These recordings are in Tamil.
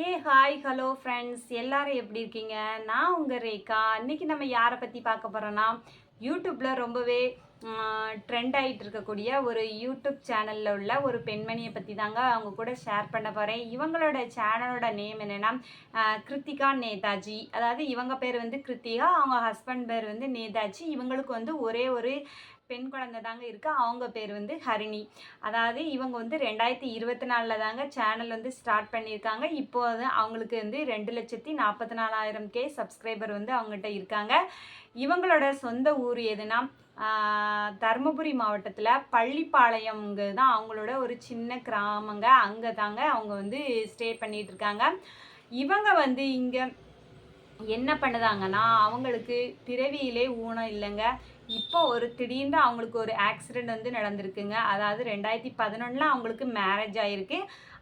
ஏ ஹாய் ஹலோ ஃப்ரெண்ட்ஸ் எல்லாரும் எப்படி இருக்கீங்க? நான் உங்கள் ரேகா. இன்றைக்கி நம்ம யாரை பற்றி பார்க்க போகிறோன்னா யூடியூப்பில் ரொம்பவே ட்ரெண்ட் ஆகிட்டு இருக்கக்கூடிய ஒரு யூடியூப் சேனலில் உள்ள ஒரு பெண்மணியை பற்றி தாங்க அவங்க கூட ஷேர் பண்ண போகிறேன் இவங்களோட சேனலோட நேம் என்னென்னா கிருத்திகா நேதாஜி. அதாவது இவங்க பேர் வந்து கிருத்திகா அவங்க ஹஸ்பண்ட் பேர் வந்து நேதாஜி. இவங்களுக்கு வந்து ஒரே ஒரு பெண் குழந்தை தாங்க இருக்குது அவங்க பேர் வந்து ஹரிணி. அதாவது இவங்க வந்து ரெண்டாயிரத்தி இருபத்தி நாலில் தாங்க சேனல் வந்து ஸ்டார்ட் பண்ணியிருக்காங்க. இப்போ அவங்களுக்கு வந்து ரெண்டு லட்சத்தி நாற்பத்தி நாலாயிரம் கே சப்ஸ்கிரைபர் வந்து அவங்ககிட்ட இருக்காங்க. இவங்களோட சொந்த ஊர் எதுனா தருமபுரி மாவட்டத்தில் பள்ளிப்பாளையம்ங்க தான் அவங்களோட ஒரு சின்ன கிராமங்க. அங்கே தாங்க அவங்க வந்து ஸ்டே பண்ணிகிட்டு இருக்காங்க இவங்க வந்து இங்கே என்ன பண்ணுதாங்கன்னா அவங்களுக்கு பிறவியிலே ஊனம் இல்லைங்க. இப்போ ஒரு திடீர்னு அவங்களுக்கு ஒரு ஆக்சிடெண்ட் வந்து நடந்திருக்குங்க. அதாவது ரெண்டாயிரத்தி பதினொன்றில் அவங்களுக்கு மேரேஜ் ஆயிருக்கு.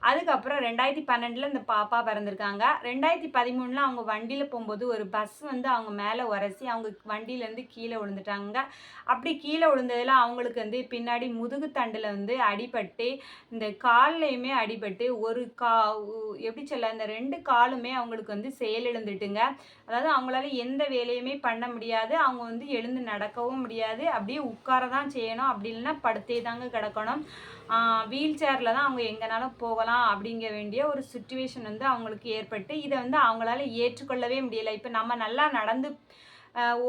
அதுக்கப்புறம் ரெண்டாயிரத்தி பன்னெண்டில் இந்த பாப்பா பிறந்திருக்காங்க. ரெண்டாயிரத்தி பதிமூணில் அவங்க வண்டியில் போகும்போது ஒரு பஸ் வந்து அவங்க மேலே உரசி அவங்க வண்டியிலேருந்து கீழே விழுந்துட்டாங்க. அப்படி கீழே விழுந்ததில் அவங்களுக்கு வந்து பின்னாடி முதுகு தண்டில் வந்து அடிபட்டு இந்த கால்லையுமே அடிபட்டு ஒரு கா எப்படி சொல்ல இந்த ரெண்டு காலுமே அவங்களுக்கு வந்து செயலிழந்துட்டுங்க அதாவது அவங்களால எந்த வேலையுமே பண்ண முடியாது. அவங்க வந்து எழுந்து நடக்கவும் முடியாது. அப்படியே உட்கார தான் செய்யணும். அப்படி இல்லைன்னா படுத்தே தாங்க கிடக்கணும். வீல் சேரில் தான் அவங்க எங்கேனாலும் போகலாம் அப்படிங்க வேண்டிய ஒரு சுச்சுவேஷன் வந்து அவங்களுக்கு ஏற்பட்டு இதை வந்து அவங்களால ஏற்றுக்கொள்ளவே முடியலை. இப்போ நம்ம நல்லா நடந்து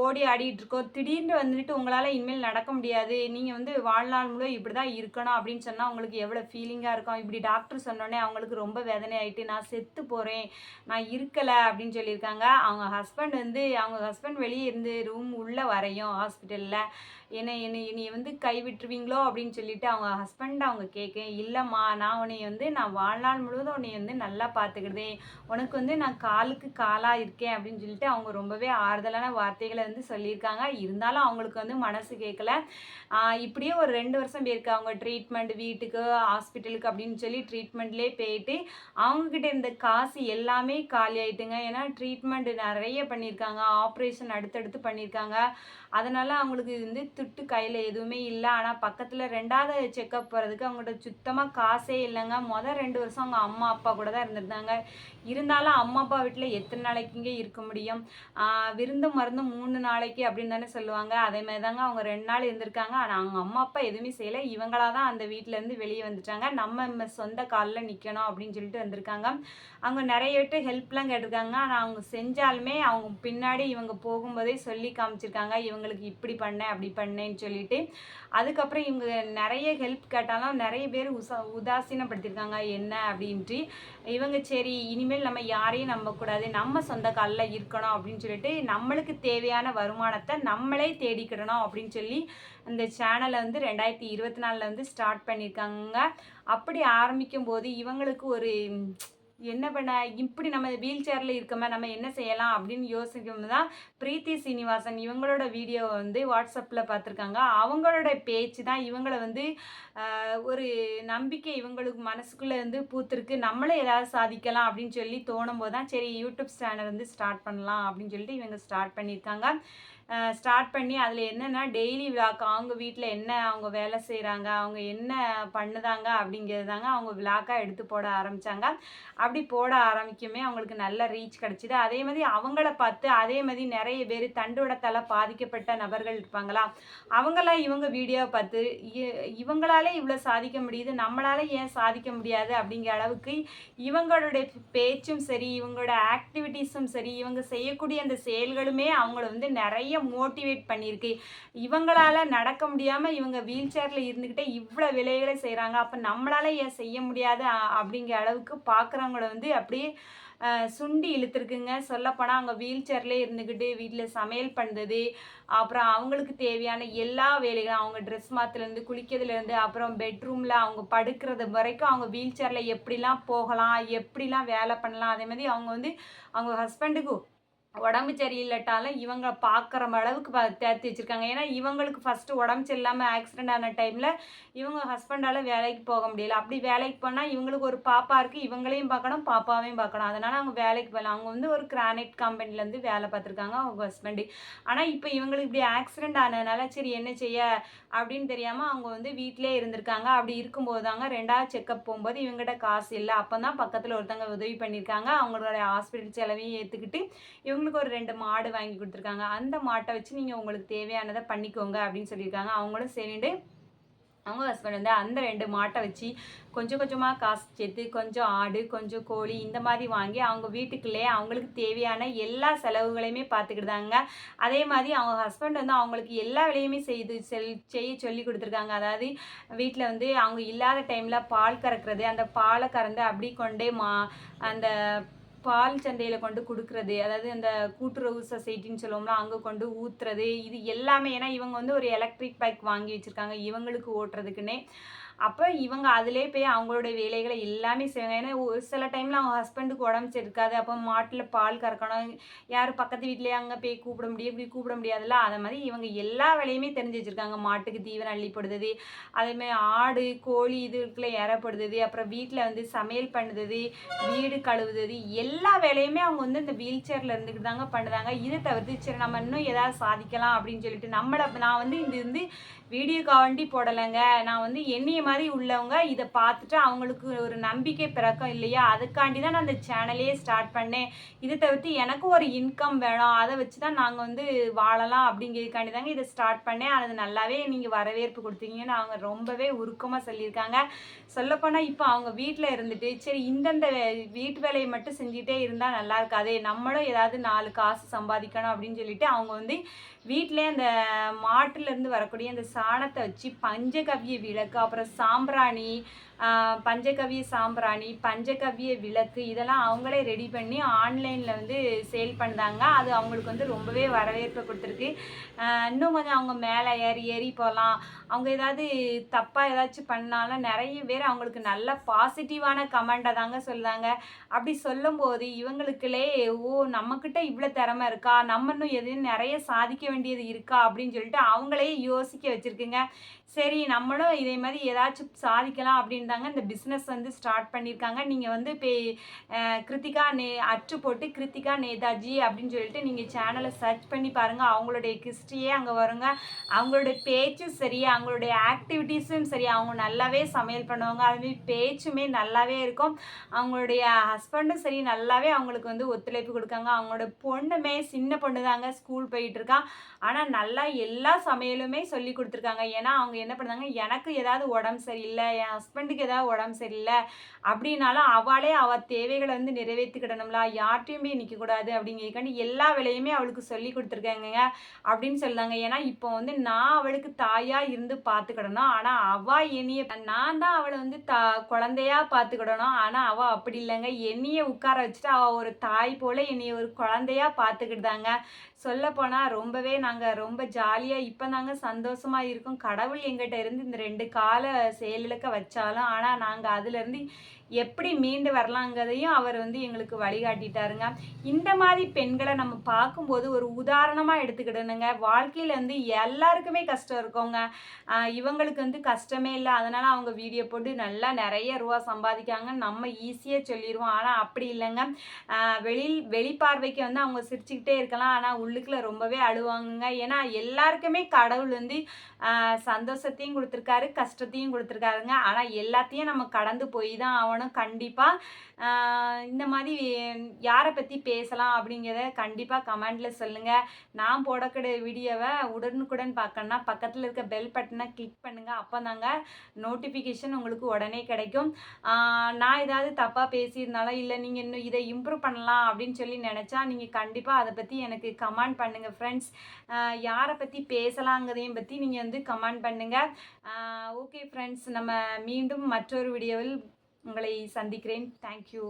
ஓடி ஆடிட்டு இருக்கோம் திடீர்னு வந்துட்டு உங்களால் இனிமேல் நடக்க முடியாது. நீங்கள் வந்து வாழ்நாள் முழு இப்படி தான் இருக்கணும் அப்படின்னு சொன்னால் உங்களுக்கு எவ்வளோ ஃபீலிங்காக இருக்கும்? இப்படி டாக்டர் சொன்னோடனே அவங்களுக்கு ரொம்ப வேதனை ஆகிட்டு நான் செத்து போகிறேன் நான் இருக்கலை. அப்படின்னு சொல்லியிருக்காங்க. அவங்க ஹஸ்பண்ட் வந்து அவங்க ஹஸ்பண்ட் வெளியே இருந்து ரூம் உள்ளே வரையும் ஹாஸ்பிட்டலில் என்னை என்னை என்னை வந்து கைவிட்டுருவீங்களோ? அப்படின்னு சொல்லிட்டு அவங்க ஹஸ்பண்ட் அவங்க கேட்க இல்லைம்மா நான் உன்னை வந்து நான் வாழ்நாள் முழுவதும் உன்னை வந்து நல்லா பார்த்துக்கிடுதேன். உனக்கு வந்து நான் காலுக்கு காலாக இருக்கேன். அப்படின்னு சொல்லிட்டு அவங்க ரொம்பவே ஆறுதலான வார்த்தைகளை வந்து சொல்லியிருக்காங்க. இருந்தாலும் அவங்களுக்கு வந்து மனசு கேட்கல. இப்படியே ஒரு ரெண்டு வருஷம் போயிருக்கு. அவங்க ட்ரீட்மெண்ட் வீட்டுக்கு ஹாஸ்பிட்டலுக்கு அப்படின்னு சொல்லி ட்ரீட்மெண்ட்லேயே போயிட்டு அவங்கக்கிட்ட இருந்த காசு எல்லாமே காலி ஆயிட்டுங்க. ஏன்னா ட்ரீட்மெண்ட் நிறைய பண்ணியிருக்காங்க. ஆப்ரேஷன் அடுத்தடுத்து பண்ணியிருக்காங்க. அதனால் அவங்களுக்கு வந்து துட்டு கையில் எதுவுமே இல்லை. ஆனால் பக்கத்தில் ரெண்டாவது செக்கப் போகிறதுக்கு அவங்கள்ட்ட சுத்தமாக காசே இல்லைங்க. மொதல் ரெண்டு வருஷம் அவங்க அம்மா அப்பா கூட தான் இருந்திருந்தாங்க. இருந்தாலும் அம்மா அப்பா வீட்டில் எத்தனை நாளைக்குங்க இருக்க முடியும்? விருந்து மருந்து மூணு நாளைக்கு அப்படின்னு தானே சொல்லுவாங்க. அதே மாதிரி தாங்க அவங்க ரெண்டு நாள் இருந்திருக்காங்க. ஆனால் அவங்க அம்மா அப்பா எதுவுமே செய்யலை. இவங்களா தான் அந்த வீட்டிலேருந்து வெளியே வந்துட்டாங்க. நம்ம நம்ம சொந்த காலில் நிற்கணும் அப்படின்னு சொல்லிட்டு வந்திருக்காங்க. அவங்க நிறைய பேர்ட்டு ஹெல்ப்லாம் கேட்டிருக்காங்க. ஆனால் அவங்க செஞ்சாலுமே அவங்க பின்னாடி இவங்க போகும்போதே சொல்லி காமிச்சிருக்காங்க. இவங்களுக்கு இப்படி பண்ணேன் அப்படி பண்ணேன்னு சொல்லிட்டு. அதுக்கப்புறம் இவங்க நிறைய ஹெல்ப் கேட்டாலும் நிறைய பேர் உசா உதாசீனப்படுத்தியிருக்காங்க. என்ன அப்படின்ட்டு. இவங்க சரி இனிமேல் நம்ம யாரையும் நம்பக்கூடாது. நம்ம சொந்த காலில் இருக்கணும் அப்படின்னு சொல்லிட்டு நம்மளுக்கு தேவையான வருமானத்தை நம்மளே தேடிக்கிடணும் அப்படின்னு சொல்லி இந்த சேனலை வந்து ரெண்டாயிரத்தி இருபத்தி நாலில் வந்து ஸ்டார்ட் பண்ணியிருக்காங்க. அப்படி ஆரம்பிக்கும் போது இவங்களுக்கு ஒரு என்ன பண்ண இப்படி நம்ம வீல் சேரில் இருக்கமா நம்ம என்ன செய்யலாம் அப்படின்னு யோசிக்கும் தான் பிரீத்தி சீனிவாசன் இவங்களோட வீடியோ வந்து வாட்ஸ்அப்பில் பார்த்துருக்காங்க. அவங்களோட பேச்சு தான் இவங்கள வந்து ஒரு நம்பிக்கை இவங்களுக்கு மனசுக்குள்ளே வந்து பூத்திருக்கு. நம்மளும் ஏதாவது சாதிக்கலாம் அப்படின்னு சொல்லி தோணும் போது தான் சரி யூடியூப் சேனல் வந்து ஸ்டார்ட் பண்ணலாம் அப்படின்னு சொல்லிட்டு இவங்க ஸ்டார்ட் பண்ணியிருக்காங்க. ஸ்டார்ட் பண்ணி அதில் என்னென்னா டெய்லி விளாக் அவங்க வீட்டில் என்ன அவங்க வேலை செய்கிறாங்க அவங்க என்ன பண்ணுதாங்க அப்படிங்கிறது தாங்க அவங்க விளாக்காக எடுத்து போட ஆரம்பித்தாங்க அப்படி போட ஆரம்பிக்குமே அவங்களுக்கு நல்ல ரீச் கிடச்சிது. அதே மாதிரி அவங்கள பார்த்து அதே மாதிரி நிறைய பேர் தண்டுவடத்தால் பாதிக்கப்பட்ட நபர்கள் இருப்பாங்களா? அவங்களாம் இவங்க வீடியோவை பார்த்து இ- இவங்களாலே இவ்வளோ சாதிக்க முடியுது நம்மளால ஏன் சாதிக்க முடியாது அப்படிங்கிற அளவுக்கு இவங்களுடைய பேச்சும் சரி இவங்களோட ஆக்டிவிட்டீஸும் சரி இவங்க செய்யக்கூடிய அந்த செயல்களுமே அவங்கள வந்து நிறைய மோட்டிவேட் பண்ணியிருக்கு. இவங்களால நடக்க முடியாமல் இவங்க வீல் சேரில் இருந்துக்கிட்டே இவ்வளோ விலைகளை செய்கிறாங்க அப்போ நம்மளால் ஏன் செய்ய முடியாது? அப்படிங்கிற அளவுக்கு பார்க்குறவங்கள வந்து அப்படியே சுண்டி இழுத்துருக்குங்க. சொல்லப்போனால் அவங்க வீல் சேர்லேயே இருந்துக்கிட்டு வீட்டில் சமையல் பண்ணுறது அப்புறம் அவங்களுக்கு தேவையான எல்லா வேலைகளும் அவங்க ட்ரெஸ் மாற்றுலேருந்து குளிக்கிறதுலேருந்து அப்புறம் பெட்ரூமில் அவங்க படுக்கிறது வரைக்கும் அவங்க வீல் சேரில் எப்படிலாம் போகலாம் எப்படிலாம் வேலை பண்ணலாம் அதே மாதிரி அவங்க வந்து அவங்க ஹஸ்பண்டுக்கு உடம்பு சரியில்லட்டாலும் இவங்க பார்க்குற அளவுக்கு தேர்த்தி வச்சுருக்காங்க. ஏன்னா இவங்களுக்கு ஃபஸ்ட்டு உடம்பு சரியில்லாமல் ஆக்சிடென்ட் ஆன டைமில் இவங்க ஹஸ்பண்டால் வேலைக்கு போக முடியல. அப்படி வேலைக்கு போனால் இவங்களுக்கு ஒரு பாப்பா இருக்குது இவங்களையும் பார்க்கணும் பாப்பாவையும் பார்க்கணும். அதனால் அவங்க வேலைக்கு போகலாம் அவங்க வந்து ஒரு கிரானைட் கம்பெனிலேருந்து வேலை பார்த்துருக்காங்க அவங்க ஹஸ்பண்டு ஆனால் இப்போ இவங்களுக்கு இப்படி ஆக்சிடெண்ட் ஆனதுனால சரி என்ன செய்ய அப்படின்னு தெரியாமல் அவங்க வந்து வீட்டிலே இருந்திருக்காங்க. அப்படி இருக்கும்போது தாங்க ரெண்டாவது செக்கப் போகும்போது இவங்ககிட்ட காசு இல்லை. அப்போ தான் பக்கத்தில் ஒருத்தவங்க உதவி பண்ணியிருக்காங்க. அவங்களோட ஹாஸ்பிட்டல் செலவையும் ஏற்றுக்கிட்டு இவங்க இவங்களுக்கு ஒரு ரெண்டு மாடு வாங்கி கொடுத்துருக்காங்க. அந்த மாட்டை வச்சு நீங்கள் உங்களுக்கு தேவையானதை பண்ணிக்கோங்க அப்படின்னு சொல்லியிருக்காங்க. அவங்களும் சரிண்டு அவங்க ஹஸ்பண்ட் வந்து அந்த ரெண்டு மாட்டை வச்சு கொஞ்சம் கொஞ்சமாக காசு சேர்த்து கொஞ்சம் ஆடு கொஞ்சம் கோழி இந்த மாதிரி வாங்கி அவங்க வீட்டுக்குள்ளே அவங்களுக்கு தேவையான எல்லா செலவுகளையுமே பார்த்துக்கிட்டாங்க. அதே மாதிரி அவங்க ஹஸ்பண்ட் வந்து அவங்களுக்கு எல்லா வேலையுமே செய்து செல் செய்ய சொல்லி கொடுத்துருக்காங்க. அதாவது வீட்டில் வந்து அவங்க இல்லாத டைமில் பால் கறக்கிறது அந்த பாலை கறந்து அப்படி கொண்டே மா அந்த பால் சந்தையில் கொண்டு கொடுக்குறது அதாவது அந்த கூட்டுறவு சொசைட்டின்னு சொல்லுவோம்ல அங்கே கொண்டு ஊற்றுறது இது எல்லாமே. ஏன்னா இவங்க வந்து ஒரு எலக்ட்ரிக் பைக் வாங்கி வச்சுருக்காங்க. இவங்களுக்கு ஓட்டுறதுக்குன்னே அப்போ இவங்க அதிலே போய் அவங்களோட வேலைகளை எல்லாமே செய்வாங்க. ஏன்னா ஒரு சில டைமில் அவங்க ஹஸ்பண்டுக்கு உடம்பு இருக்காது அப்போ மாட்டில் பால் கறக்கணும் யார் பக்கத்து வீட்லேயே அங்கே போய் கூப்பிட முடியும் இப்படி கூப்பிட முடியாதுல்ல? அதை மாதிரி இவங்க எல்லா வேலையுமே தெரிஞ்சு வச்சுருக்காங்க. மாட்டுக்கு தீவனம் அள்ளிப்படுது அதேமாதிரி ஆடு கோழி இதுக்குள்ளே இறப்படுது அப்புறம் வீட்டில் வந்து சமையல் பண்ணுறது வீடு கழுவுறது எல்லா வேலையுமே அவங்க வந்து இந்த வீல் சேரில் இருந்துக்கிட்டு தாங்க பண்ணுறாங்க. இதை தவிர்த்து சரி நம்ம இன்னும் ஏதாவது சாதிக்கலாம் அப்படின்னு சொல்லிட்டு நம்மளை நான் வந்து இது வந்து வீடியோக்காண்டி போடலைங்க. நான் வந்து என்னைய மாதிரி உள்ளவங்க இதை பார்த்துட்டு அவங்களுக்கு ஒரு நம்பிக்கை பிறக்கம் இல்லையா? அதுக்காண்டி தான் நான் அந்த சேனலையே ஸ்டார்ட் பண்ணேன். இதை தவிர்த்து எனக்கும் ஒரு இன்கம் வேணும். அதை வச்சு தான் நாங்கள் வந்து வாழலாம் அப்படிங்கிறதுக்காண்டி தாங்க இதை ஸ்டார்ட் பண்ணேன். அது நல்லாவே நீங்கள் வரவேற்பு கொடுத்தீங்கன்னு அவங்க ரொம்பவே உருக்கமாக சொல்லியிருக்காங்க. சொல்லப்போனால் இப்போ அவங்க வீட்டில் இருந்துட்டு சரி இந்தந்த வீட்டு வேலையை மட்டும் செஞ்சுட்டே இருந்தால் நல்லா இருக்காது நம்மளும் ஏதாவது நாலு காசு சம்பாதிக்கணும் அப்படின்னு சொல்லிட்டு அவங்க வந்து வீட்டிலே அந்த மாட்டுலேருந்து வரக்கூடிய அந்த சாணத்தை வச்சு பஞ்சகவ்ய விளக்கு அப்புறம் சாம்பிராணி பஞ்சகவிய சாம்பிராணி பஞ்சகவிய விளக்கு இதெல்லாம் அவங்களே ரெடி பண்ணி ஆன்லைனில் வந்து சேல் பண்ணுறாங்க அது அவங்களுக்கு வந்து ரொம்பவே வரவேற்பு கொடுத்துருக்கு. இன்னும் கொஞ்சம் அவங்க மேலே ஏறி ஏறி போகலாம். அவங்க ஏதாவது தப்பாக ஏதாச்சும் பண்ணாலும் நிறைய பேர் அவங்களுக்கு நல்ல பாசிட்டிவான கமெண்ட்டை தாங்க சொல்லுதாங்க அப்படி சொல்லும்போது இவங்களுக்குள்ளே ஓ நம்மக்கிட்ட இவ்வளோ திறமை இருக்கா? நம்ம இன்னும் எதுவும் நிறைய சாதிக்க வேண்டியது இருக்கா அப்படின்னு சொல்லிட்டு அவங்களே யோசிக்க வச்சுருக்குங்க. சரி நம்மளும் இதே மாதிரி ஏதாச்சும் சாதிக்கலாம் அப்படின்னு தாங்க இந்த பிஸ்னஸ் வந்து ஸ்டார்ட் பண்ணியிருக்காங்க நீங்கள் வந்து பே கிருத்திகா நே அச்சு போட்டு கிருத்திகா நேதாஜி அப்படின்னு சொல்லிட்டு நீங்கள் சேனலை சர்ச் பண்ணி பாருங்கள் அவங்களுடைய ஹிஸ்ட்ரியே அங்கே வருங்க. அவங்களுடைய பேச்சும் சரி அவங்களுடைய ஆக்டிவிட்டீஸும் சரி அவங்க நல்லாவே சமையல் பண்ணுவாங்க. அதுமாரி பேச்சுமே நல்லாவே இருக்கும். அவங்களுடைய ஹஸ்பண்டும் சரி நல்லாவே அவங்களுக்கு வந்து ஒத்துழைப்பு கொடுக்காங்க. அவங்களோட பொண்ணுமே சின்ன பொண்ணு தாங்க ஸ்கூல் போயிட்டு இருக்கான் ஆனால் நல்லா எல்லா சமையலுமே சொல்லி கொடுத்துருக்காங்க. ஏன்னா அவங்க என்ன பண்ணுறாங்க எனக்கு ஏதாவது உடம்பு சரியில்லை என் ஹஸ்பண்டுக்கு ஏதாவது உடம்பு சரியில்லை அப்படின்னாலும் அவளே அவள் தேவைகளை வந்து நிறைவேற்றிக்கிடணும்ல யார்ட்டையும் போய் நிற்கக்கூடாது அப்படிங்கிறதுக்காண்டி எல்லா வேலையுமே அவளுக்கு சொல்லி கொடுத்துருக்காங்க அப்படின்னு சொன்னாங்க ஏன்னா இப்போ வந்து நான் அவளுக்கு தாயாக இருந்து பார்த்துக்கிடணும். ஆனால் அவள் என்னைய நான் தான் அவளை வந்து தா குழந்தையா பார்த்துக்கிடணும். ஆனால் அவள் அப்படி இல்லைங்க. என்னைய உட்கார வச்சுட்டு அவள் ஒரு தாய் போல் என்னைய ஒரு குழந்தையா பார்த்துக்கிட்டாங்க சொல்லப்போனால் ரொம்பவே நாங்கள் ரொம்ப ஜாலியாக இப்போ நாங்கள் சந்தோஷமாக இருக்கோம். கடவுள் எங்கிட்ட இருந்து இந்த ரெண்டு கால செயலிழக்க வச்சாலும் ஆனால் நாங்கள் அதுலேருந்து எப்படி மீண்டு வரலாங்கிறதையும் அவர் வந்து எங்களுக்கு வழிகாட்டிட்டாருங்க. இந்த மாதிரி பெண்களை நம்ம பார்க்கும்போது ஒரு உதாரணமாக எடுத்துக்கிடணுங்க. வாழ்க்கையில் வந்து எல்லாருக்குமே கஷ்டம் இருக்கோங்க. இவங்களுக்கு வந்து கஷ்டமே இல்லை. அதனால் அவங்க வீடியோ போட்டு நல்லா நிறைய ரூபா சம்பாதிக்காங்க. நம்ம ஈஸியாக சொல்லிடுவோம் ஆனால் அப்படி இல்லைங்க. வெளியில் வெளிப்பார்வைக்கு வந்து அவங்க சிரிச்சுக்கிட்டே இருக்கலாம். ஆனால் உள்ளுக்குள்ள ரொம்பவே அழுவாங்க ஏன்னா எல்லாருக்குமே கடவுள் வந்து சந்தோஷத்தையும் கொடுத்துருக்காரு கஷ்டத்தையும் கொடுத்துருக்காருங்க. ஆனால் எல்லாத்தையும் நம்ம கடந்து போய் தான் ஆகணும். பண்ணணும் கண்டிப்பாக இந்த மாதிரி யாரை பற்றி பேசலாம் அப்படிங்கிறத கண்டிப்பாக கமெண்டில் சொல்லுங்கள் நான் போடக்கூடிய வீடியோவை உடனுக்குடன் பார்க்கணுன்னா பக்கத்தில் இருக்க பெல் பட்டனை கிளிக் பண்ணுங்கள் அப்போ தாங்க நோட்டிஃபிகேஷன் உங்களுக்கு உடனே கிடைக்கும். நான் ஏதாவது தப்பாக பேசியிருந்தாலும் இல்லை நீங்கள் இன்னும் இதை இம்ப்ரூவ் பண்ணலாம் அப்படின்னு சொல்லி நினச்சா நீங்கள் கண்டிப்பாக அதை பற்றி எனக்கு கமெண்ட் பண்ணுங்கள் ஃப்ரெண்ட்ஸ் யாரை பற்றி பேசலாங்கிறதையும் பற்றி நீங்கள் வந்து கமெண்ட் பண்ணுங்கள் ஓகே ஃப்ரெண்ட்ஸ் நம்ம மீண்டும் மற்றொரு வீடியோவில் உங்களை சந்திக்கிறேன். தேங்க்யூ